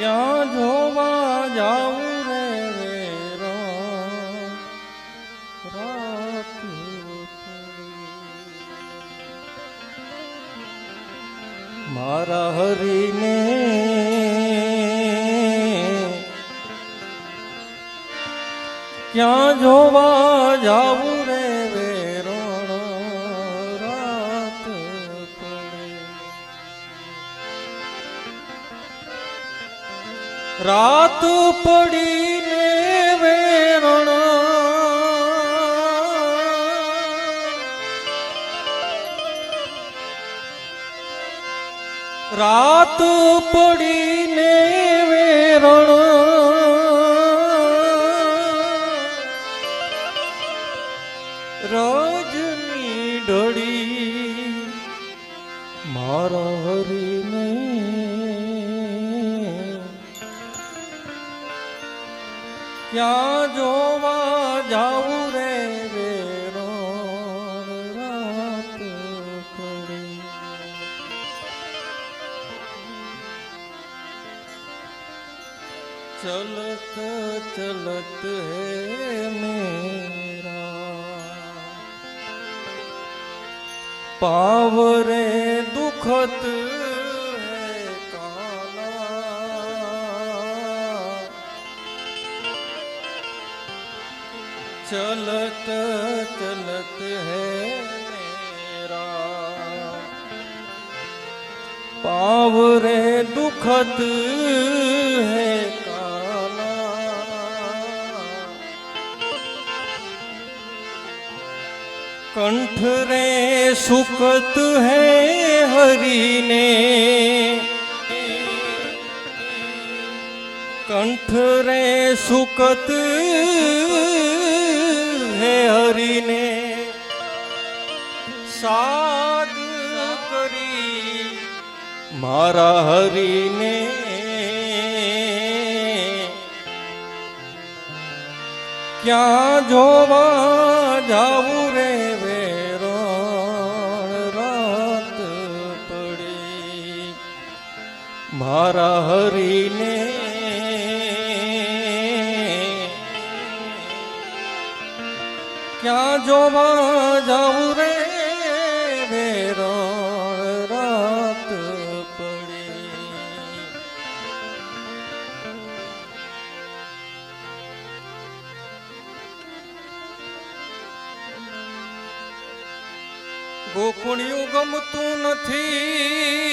ક્યાં જોવા જાઉં રે પડી. મારા હરીને ક્યાં જોવા જાવું રાત પડીને વેરણ રાત પડીને વેરણ चलत चलत है मेरा पावरे दुखत है काना चलत चलत है मेरा पावरे दुखत है કંઠ રે સુકત હે હરીને. કંઠ રે સુકત હે હરીને. સાગ કરી મારા હરીને. ક્યાં જોવા જાવું મારા હરીને ક્યાં જોવા જાઉં રે વેરણ રાત પડી? ગોકુણિયું ગમતું નથી.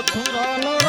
મથુરાનો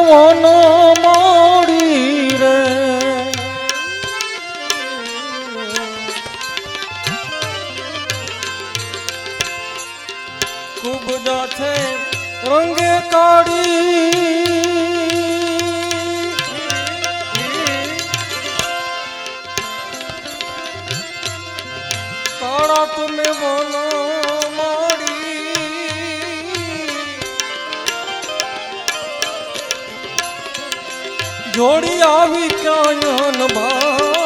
ಮನವನು જોડી આવી કાયન ભાઈ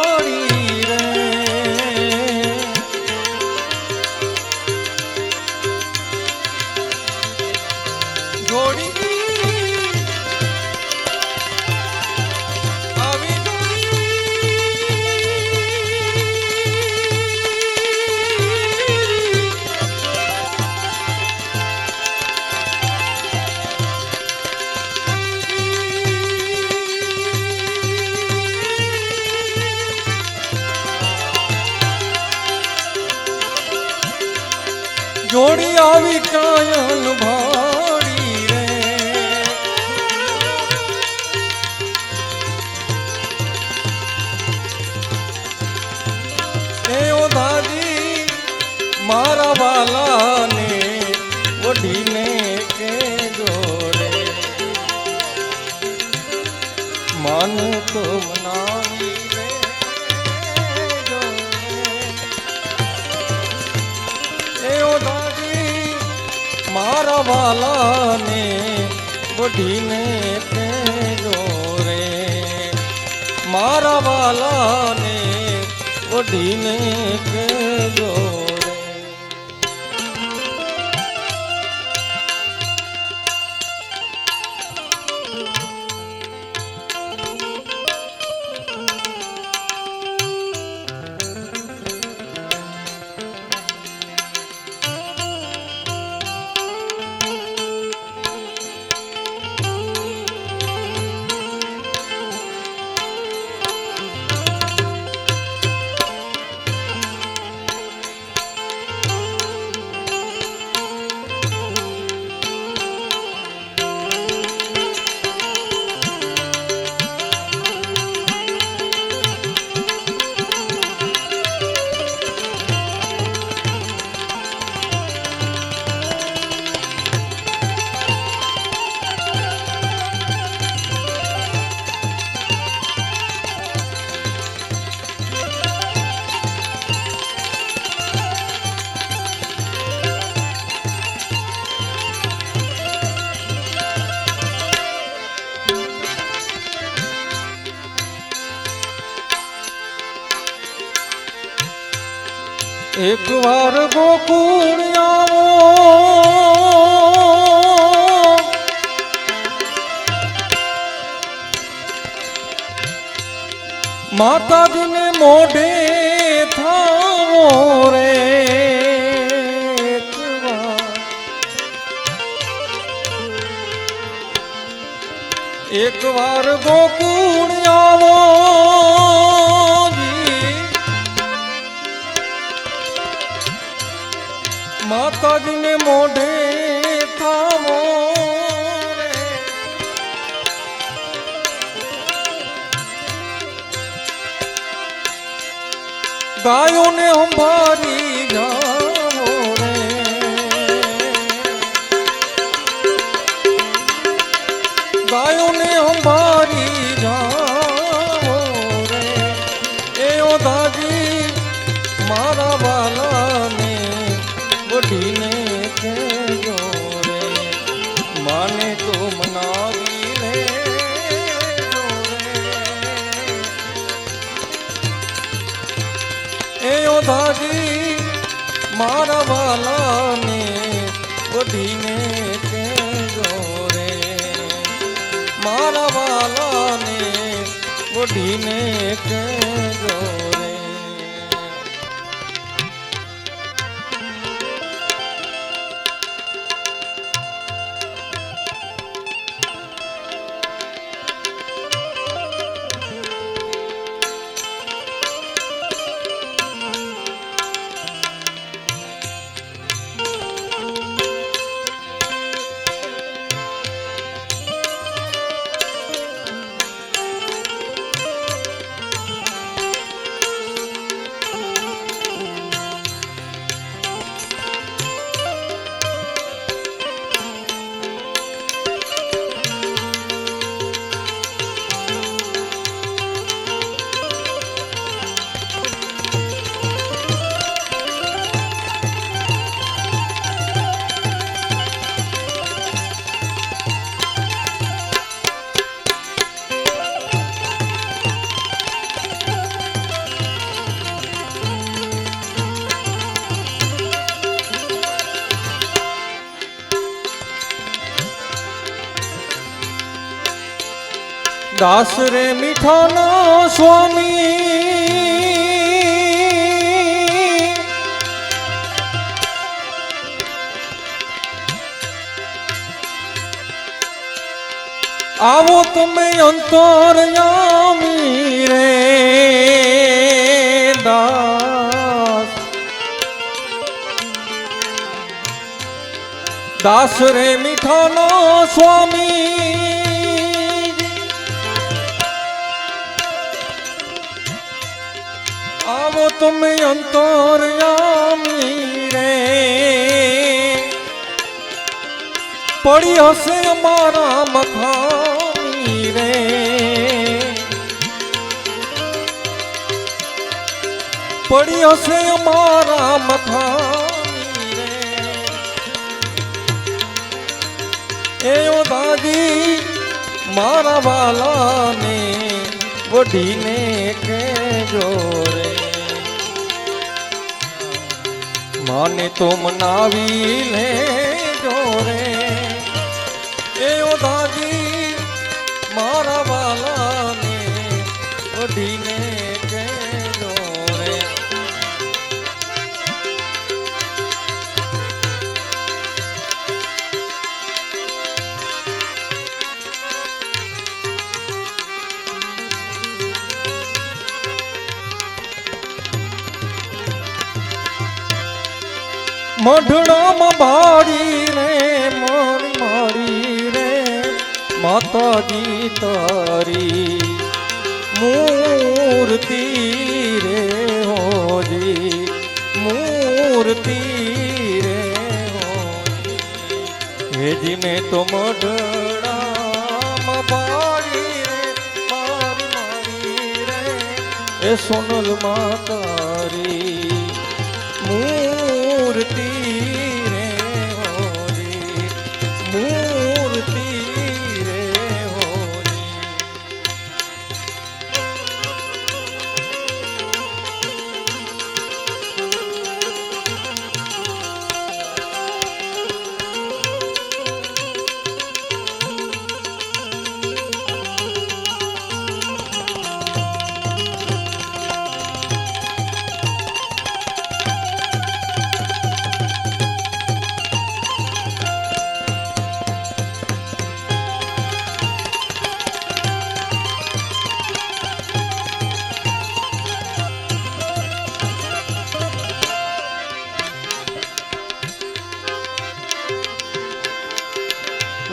마음이 કેજો માતાજીને મોઢે થાવો રે. એક વાર ગોકુણ આવો માતાજીને મોઢે ગાયોને અંભારી જા મારા વાલાને ઓઢીને કહેજો. દાસ રે મીઠાનો સ્વામી. આવો તમે અંતરયામી રે દાસ. દાસ રે મીઠાનો સ્વામી. તમે અંતરયામી રે પડી હશે અમારા મખાની રે પડી હશે અમારા મખાની રે એ દાદી મારા વાલાને વઢીને કેજો રે માને તો મનાવી લેજો મઢડામાં ભાડી રે, મારી મારી રે, માતાજી તારી મૂર્તિ રે હોજી, મૂર્તિ રે હોજી. મેં તો મઢડામાં ભાડી રે, મારી મારી રે, એ સોનલ માતારી. મૂર્તિ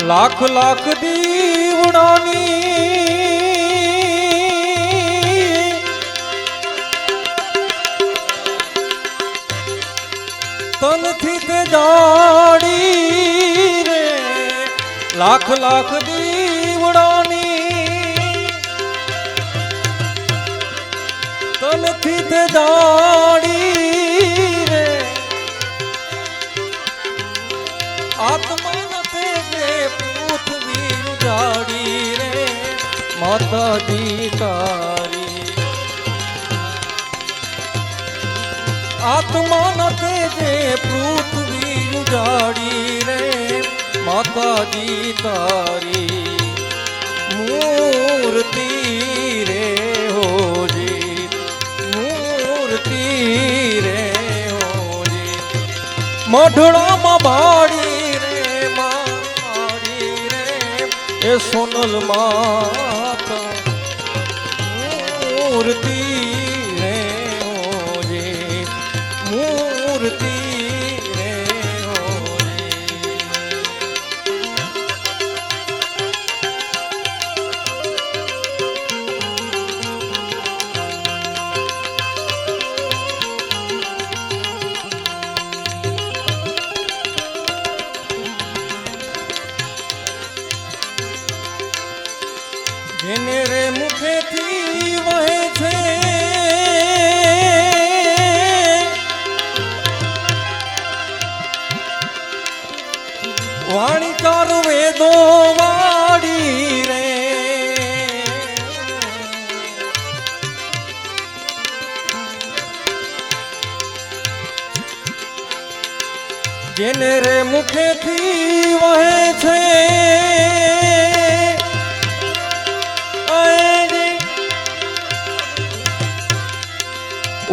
લાખ લાખ દીવડાની તનથી તે જાડી રે. લાખ લાખ દીવડાની તનથી તે જાડી ઉજાડી રે માતાજી તારી આત્મા તે જે પૃથ્વી ઉજાડી રે માતાજી તારી મૂર્તિ રે હોજી, મૂર્તિ રે હોજી. મઢડામાં ભાડી સોનલ માતા મૂર્તિ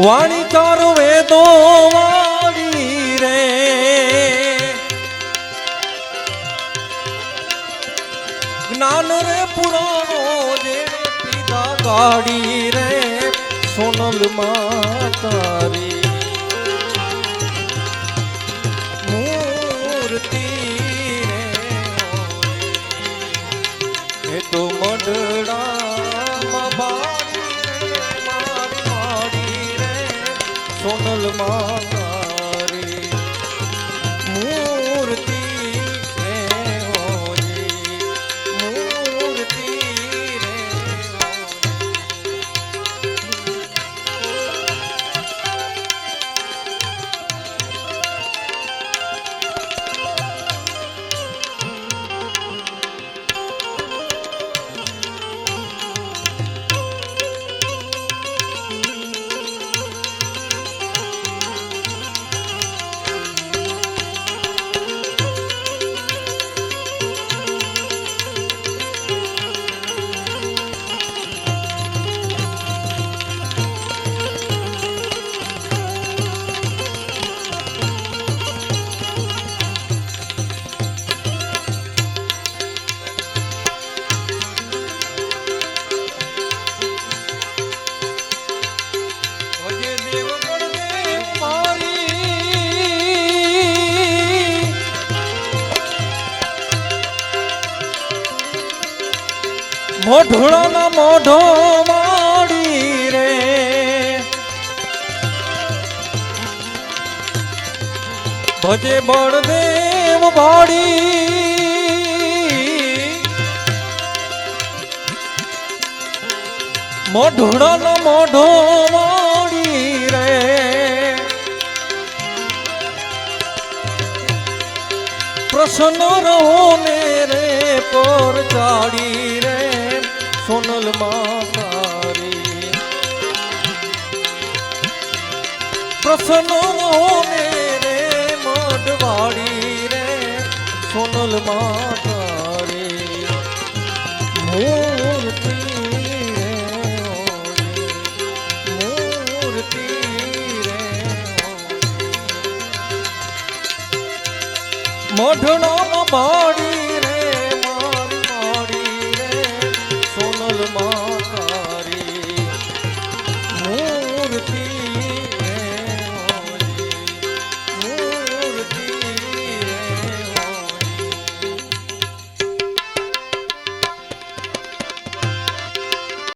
વાણી ચાર વેદો વાણી રે. જ્ઞાન રે પુરાણો જે પીધા ગાડી રે. સોનલ માતારી મોઢોળાના મોઢો માડી રે. ભજે બળદેવ વાડી મોઢોળાનો મોઢો માડી રે. પ્રસન્ન રહો ને રે, પર ચાડી સોનલ માતારી પ્રસન્ન ને રે મઢવાડી રે સોનલ માતારી મૂર્તિ મૂર્તિ રે. મોઢણામાં બાળી